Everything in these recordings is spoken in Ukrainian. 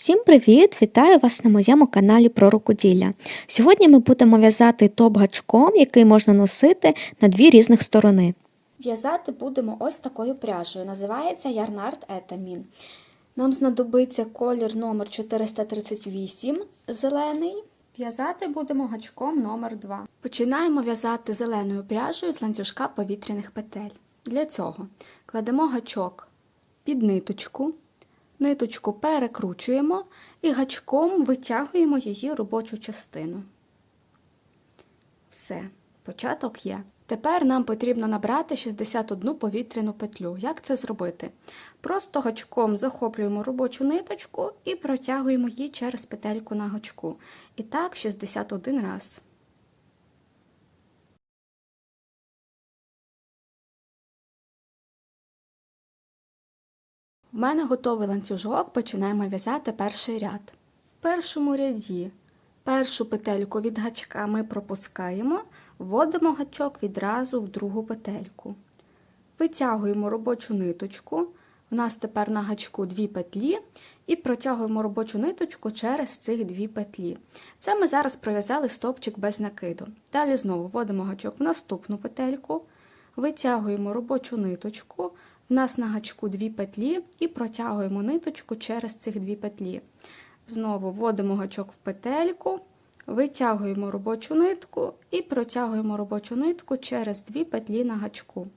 Всім привіт! Вітаю вас на моєму каналі про рукоділля. Сьогодні ми будемо в'язати топ гачком, який можна носити на дві різних сторони. В'язати будемо ось такою пряжею. Називається Ярнард Етамін. Нам знадобиться колір номер 438 зелений. В'язати будемо гачком номер 2 Починаємо в'язати зеленою пряжею з ланцюжка повітряних петель. Для цього кладемо гачок під ниточку. Ниточку перекручуємо і гачком витягуємо її робочу частину. Все, початок є. Тепер нам потрібно набрати 61 повітряну петлю. Як це зробити? Просто гачком захоплюємо робочу ниточку і протягуємо її через петельку на гачку. І так 61 раз. У мене готовий ланцюжок, починаємо в'язати перший ряд. В першому ряді першу петельку від гачка ми пропускаємо, вводимо гачок відразу в другу петельку. Витягуємо робочу ниточку. У нас тепер на гачку дві петлі, і протягуємо робочу ниточку через цих дві петлі. Це ми зараз пров'язали стовпчик без накиду. Далі знову вводимо гачок в наступну петельку, витягуємо робочу ниточку. У нас на гачку дві петлі і протягуємо ниточку через цих дві петлі. Знову вводимо гачок в петельку, витягуємо робочу нитку і протягуємо робочу нитку через дві петлі на гачку.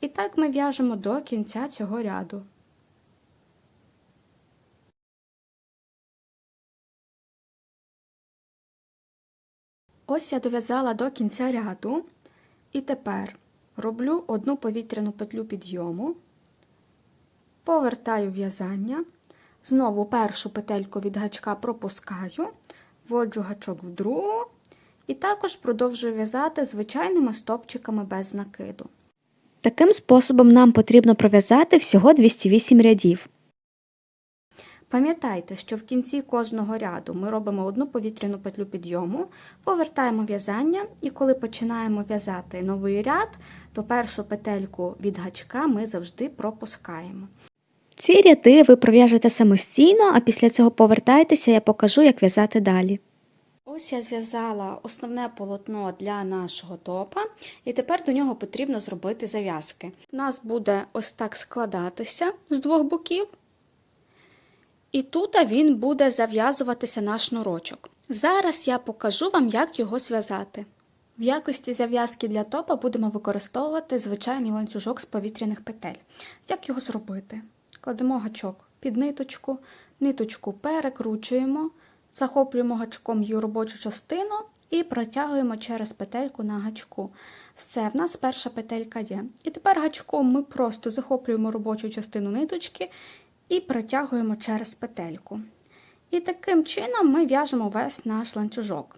І так ми в'яжемо до кінця цього ряду. Ось я дов'язала до кінця ряду, і тепер роблю одну повітряну петлю підйому, повертаю в'язання, знову першу петельку від гачка пропускаю, вводжу гачок в другу, і також продовжую в'язати звичайними стопчиками без накиду. Таким способом нам потрібно пров'язати всього 208 рядів. Пам'ятайте, що в кінці кожного ряду ми робимо одну повітряну петлю підйому, повертаємо в'язання, і коли починаємо в'язати новий ряд, то першу петельку від гачка ми завжди пропускаємо. Ці ряди ви пров'яжете самостійно, а після цього повертайтеся, я покажу, як в'язати далі. Ось я зв'язала основне полотно для нашого топа, і тепер до нього потрібно зробити зав'язки. У нас буде ось так складатися з двох боків. І тут він буде зав'язуватися на шнурочок. Зараз я покажу вам, як його зв'язати. В якості зав'язки для топа будемо використовувати звичайний ланцюжок з повітряних петель. Як його зробити? Кладемо гачок під ниточку, ниточку перекручуємо, захоплюємо гачком її робочу частину і протягуємо через петельку на гачку. Все, в нас перша петелька є. І тепер гачком ми просто захоплюємо робочу частину ниточки і протягуємо через петельку. І таким чином ми в'яжемо весь наш ланцюжок.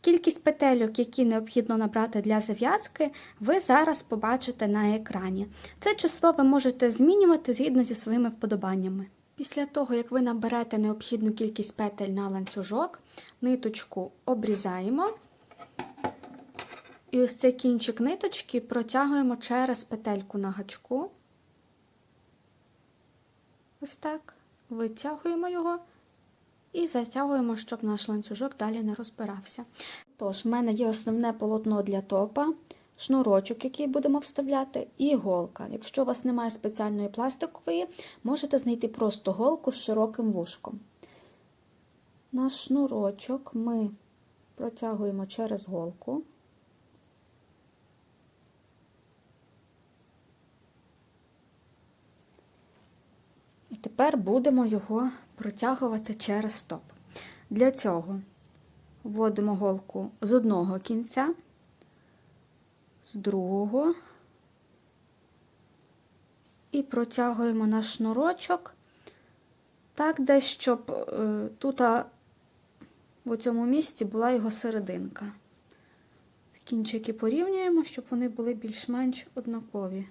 Кількість петельок, які необхідно набрати для зав'язки, ви зараз побачите на екрані. Це число ви можете змінювати згідно зі своїми вподобаннями. Після того, як ви наберете необхідну кількість петель на ланцюжок, ниточку обрізаємо. І ось цей кінчик ниточки протягуємо через петельку на гачку. Ось так. Витягуємо його і затягуємо, щоб наш ланцюжок далі не розбирався. Тож, в мене є основне полотно для топа, шнурочок, який будемо вставляти, і голка. Якщо у вас немає спеціальної пластикової, можете знайти просто голку з широким вушком. Наш шнурочок ми протягуємо через голку. І тепер будемо його протягувати через стоп. Для цього вводимо голку з одного кінця, з другого і протягуємо наш шнурочок так, десь, щоб е, тут в цьому місці була його серединка. Кінчики порівнюємо, щоб вони були більш-менш однакові.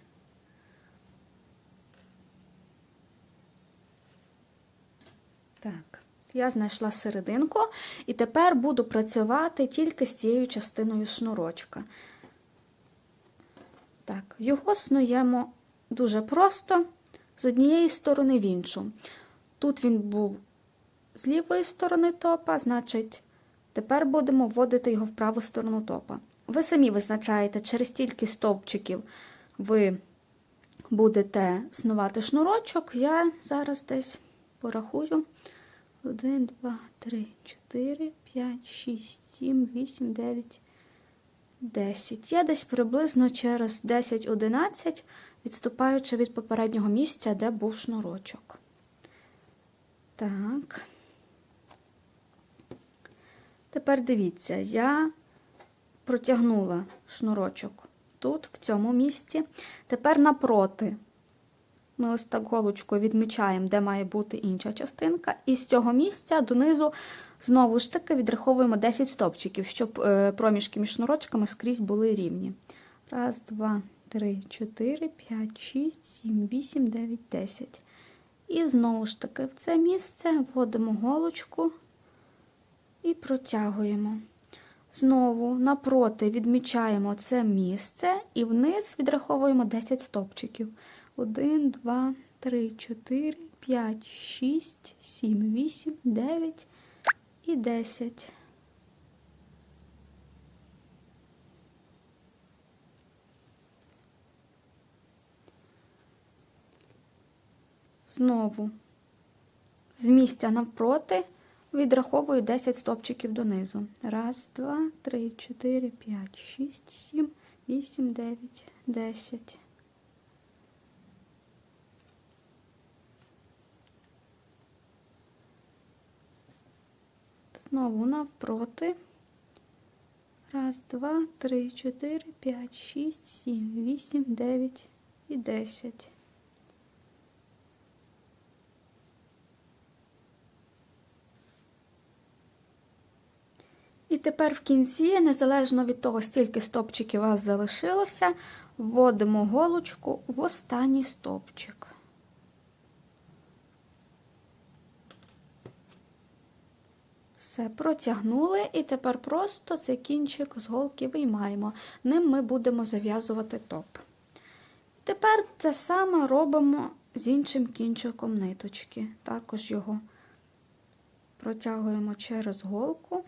Так, я знайшла серединку, і тепер буду працювати тільки з цією частиною шнурочка. Так, його снуємо дуже просто з однієї сторони в іншу. Тут він був з лівої сторони топа, значить, тепер будемо вводити його в праву сторону топа. Ви самі визначаєте, через стільки стовпчиків ви будете снувати шнурочок. Я зараз десь порахую. 1, 2, 3, 4, 5, 6, 7, 8, 9, 10. Я десь приблизно через 10-11, відступаючи від попереднього місця, де був шнурочок. Так. Тепер дивіться, я протягнула шнурочок тут, в цьому місці. Тепер напроти. Ми ось так голочкою відмічаємо, де має бути інша частинка. І з цього місця донизу знову ж таки відраховуємо 10 стопчиків, щоб е, проміжки між шнурочками скрізь були рівні. Раз, два, три, чотири, п'ять, шість, сім, вісім, дев'ять, десять. І знову ж таки в це місце вводимо голочку і протягуємо. Знову напроти відмічаємо це місце і вниз відраховуємо 10 стопчиків. 1, 2, 3, 4, 5, 6, 7, 8, 9 і 10. Знову з місця навпроти відраховую 10 стопчиків донизу. Раз, два, три, чотири, п'ять, шість, сім, вісім, дев'ять, десять. Знову навпроти. Раз, два, три, чотири, п'ять, шість, сім, вісім, дев'ять і десять. І тепер в кінці, незалежно від того, стільки стопчиків у вас залишилося, вводимо голочку в останній стопчик. Все, протягнули, і тепер просто цей кінчик з голки виймаємо. Ним ми будемо зав'язувати топ. Тепер те саме робимо з іншим кінчиком ниточки. Також його протягуємо через голку.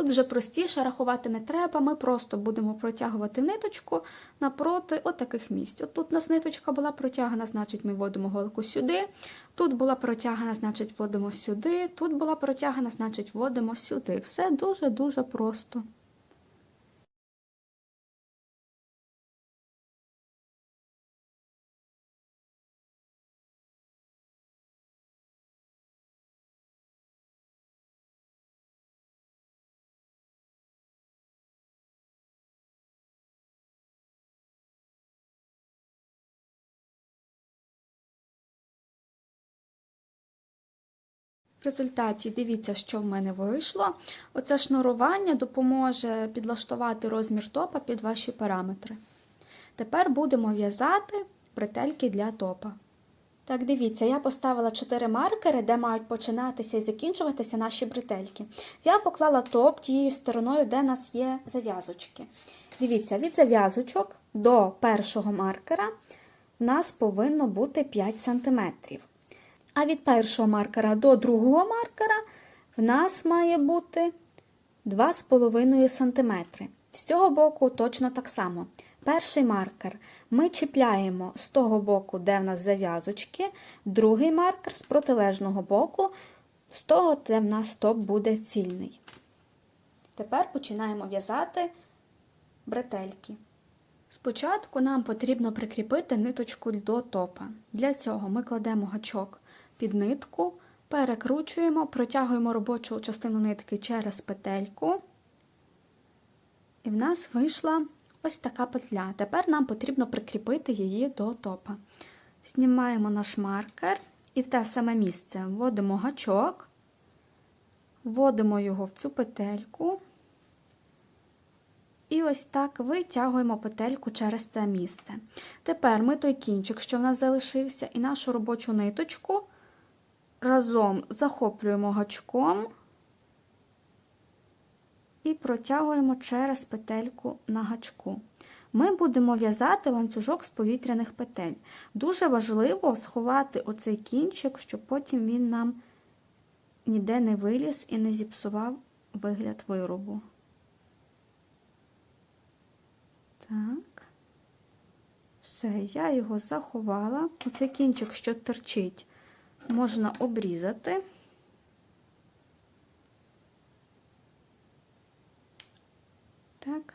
Тут вже простіше рахувати не треба, ми просто будемо протягувати ниточку напроти отаких місць. От тут у нас ниточка була протягана, значить ми вводимо голку сюди. Тут була протягана, значить вводимо сюди. Тут була протягана, значить вводимо сюди. Все дуже-дуже просто. В результаті дивіться, що в мене вийшло. Оце шнурування допоможе підлаштувати розмір топа під ваші параметри. Тепер будемо в'язати бретельки для топа. Так, дивіться, я поставила 4 маркери, де мають починатися і закінчуватися наші бретельки. Я поклала топ тією стороною, де у нас є зав'язочки. Дивіться, від зав'язочок до першого маркера в нас повинно бути 5 см. А від першого маркера до другого маркера в нас має бути 2,5 см. З цього боку точно так само. Перший маркер ми чіпляємо з того боку, де в нас зав'язочки, другий маркер з протилежного боку, з того, де в нас топ буде цільний. Тепер починаємо в'язати бретельки. Спочатку нам потрібно прикріпити ниточку до топа. Для цього ми кладемо гачок під нитку, перекручуємо, протягуємо робочу частину нитки через петельку. І в нас вийшла ось така петля. Тепер нам потрібно прикріпити її до топа. Знімаємо наш маркер і в те саме місце вводимо гачок, вводимо його в цю петельку. І ось так витягуємо петельку через це місце. Тепер ми той кінчик, що в нас залишився, і нашу робочу ниточку разом захоплюємо гачком і протягуємо через петельку на гачку. ми будемо в'язати ланцюжок з повітряних петель. Дуже важливо сховати оцей кінчик, щоб потім він нам ніде не виліз і не зіпсував вигляд виробу. Так. Все, я його заховала. Оцей кінчик, що торчить, можна обрізати. Так.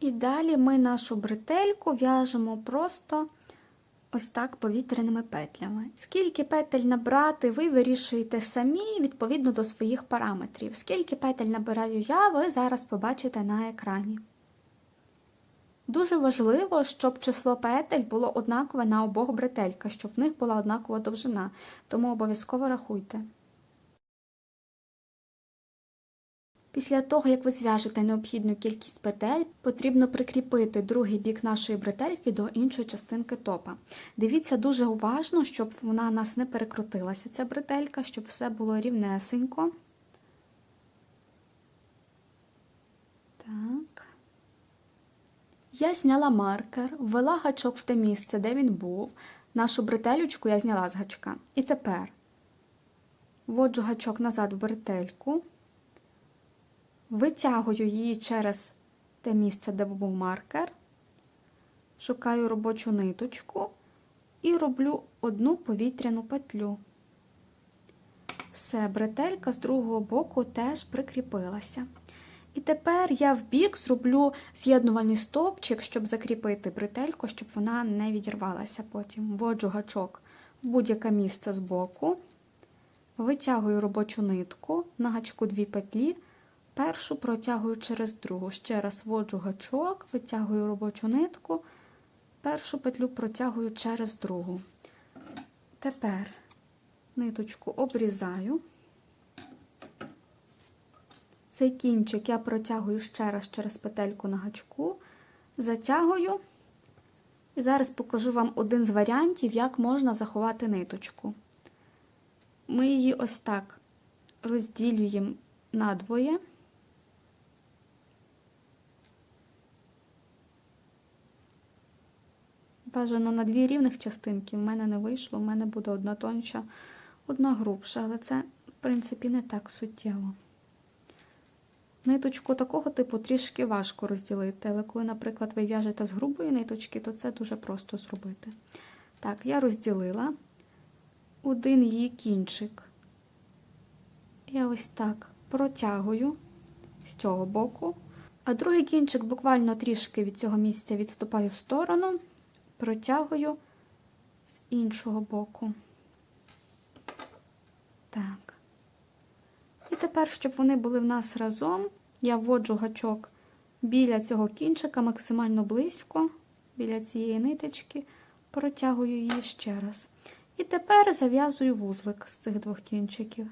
І далі ми нашу бретельку в'яжемо просто ось так повітряними петлями. Скільки петель набрати, ви вирішуєте самі відповідно до своїх параметрів. Скільки петель набираю я, ви зараз побачите на екрані. Дуже важливо, щоб число петель було однакове на обох бретельках, щоб в них була однакова довжина, тому обов'язково рахуйте. Після того, як ви зв'яжете необхідну кількість петель, потрібно прикріпити другий бік нашої бретельки до іншої частинки топа. Дивіться дуже уважно, щоб вона у нас не перекрутилася, ця бретелька, щоб все було рівнесенько. Так. Я зняла маркер, ввела гачок в те місце, де він був. Нашу бретелючку я зняла з гачка. І тепер вводжу гачок назад в бретельку. Витягую її через те місце, де був маркер, шукаю робочу ниточку і роблю одну повітряну петлю. Все, бретелька з другого боку теж прикріпилася. І тепер я в бік зроблю з'єднувальний стовпчик, щоб закріпити бретельку, щоб вона не відірвалася потім. Вводжу гачок в будь-яке місце з боку, витягую робочу нитку, на гачку дві петлі. Першу протягую через другу. Ще раз вводжу гачок, витягую робочу нитку, першу петлю протягую через другу. Тепер ниточку обрізаю. Цей кінчик я протягую ще раз через петельку на гачку, затягую. І зараз покажу вам один з варіантів, як можна заховати ниточку. Ми її ось так розділюємо надвоє. Бажано на дві рівних частинки. В мене не вийшло, в мене буде одна тонша, одна грубша, але це, в принципі, не так суттєво. Ниточку такого типу трішки важко розділити, але коли, наприклад, ви в'яжете з грубої ниточки, то це дуже просто зробити. Так, я розділила один її кінчик. Я ось так протягую з цього боку, а другий кінчик буквально трішки від цього місця відступаю в сторону протягую з іншого боку. Так. Тепер, щоб вони були в нас разом, я вводжу гачок біля цього кінчика максимально близько, біля цієї ниточки, протягую її ще раз. І тепер зав'язую вузлик з цих двох кінчиків.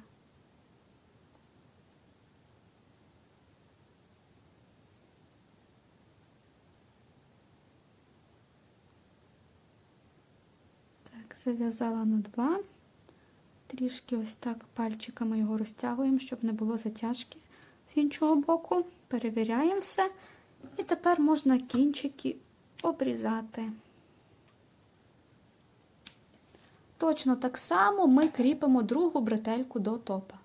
зав'язала на два, трішки ось так пальчиками його розтягуємо, щоб не було затяжки з іншого боку. Перевіряємо все. І тепер можна кінчики обрізати. Точно так само ми кріпимо другу бретельку до топа.